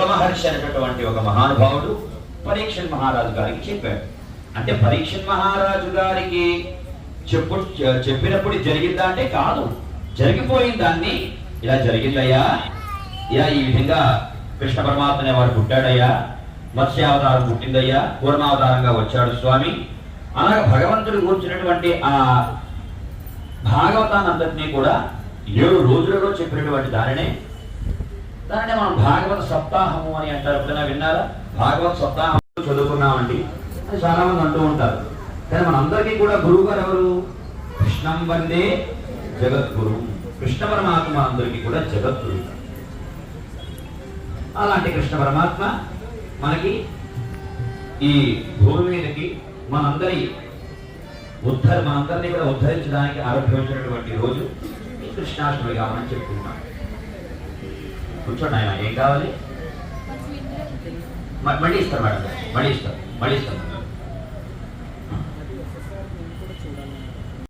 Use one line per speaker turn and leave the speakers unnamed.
సుఖమహర్షి అనేటటువంటి ఒక మహానుభావుడు పరీక్షన్ మహారాజు గారికి చెప్పాడు. అంటే పరీక్షన్ మహారాజు గారికి చెప్పు చెప్పినప్పుడు జరిగిందా అంటే కాదు. జరిగిపోయిన దాన్ని ఇలా జరిగిందయ్యా ఇలా ఈ విధంగా కృష్ణ పరమాత్మ అనేవాడు పుట్టాడయ్యా మత్స్యావతారం పుట్టిందయ్యా పూర్ణావతారంగా వచ్చాడు స్వామి. అలాగే భగవంతుడు కూర్చున్నటువంటి ఆ భాగవతాన్ని అంతటినీ కూడా ఏడు రోజులలో చెప్పినటువంటి దానినే దాన్ని మనం భాగవత సప్తాహము అని అంటారు. ఎప్పుడైనా విన్నారా? భాగవత సప్తాహం చదువుకున్నామండి అని చాలా మంది అంటూ ఉంటారు. కానీ మనందరికీ కూడా గురువు గారు ఎవరు? కృష్ణం వందే జగద్గురు. కృష్ణ పరమాత్మ అందరికీ కూడా జగద్గురు. అలాంటి కృష్ణ పరమాత్మ మనకి ఈ భూమి మీదకి మనందరి ఉద్ధర మనందరినీ కూడా ఉద్ధరించడానికి ఆరోగ్యమైనటువంటి రోజు ఈ కృష్ణాష్టమి కావాలని చెప్పుకుంటాం కూర్చోండి ఆయన ఏం కావాలి? మళ్ళీ ఇస్తారు మేడం. మళ్ళీ ఇస్తారు మళ్ళీ ఇస్తారు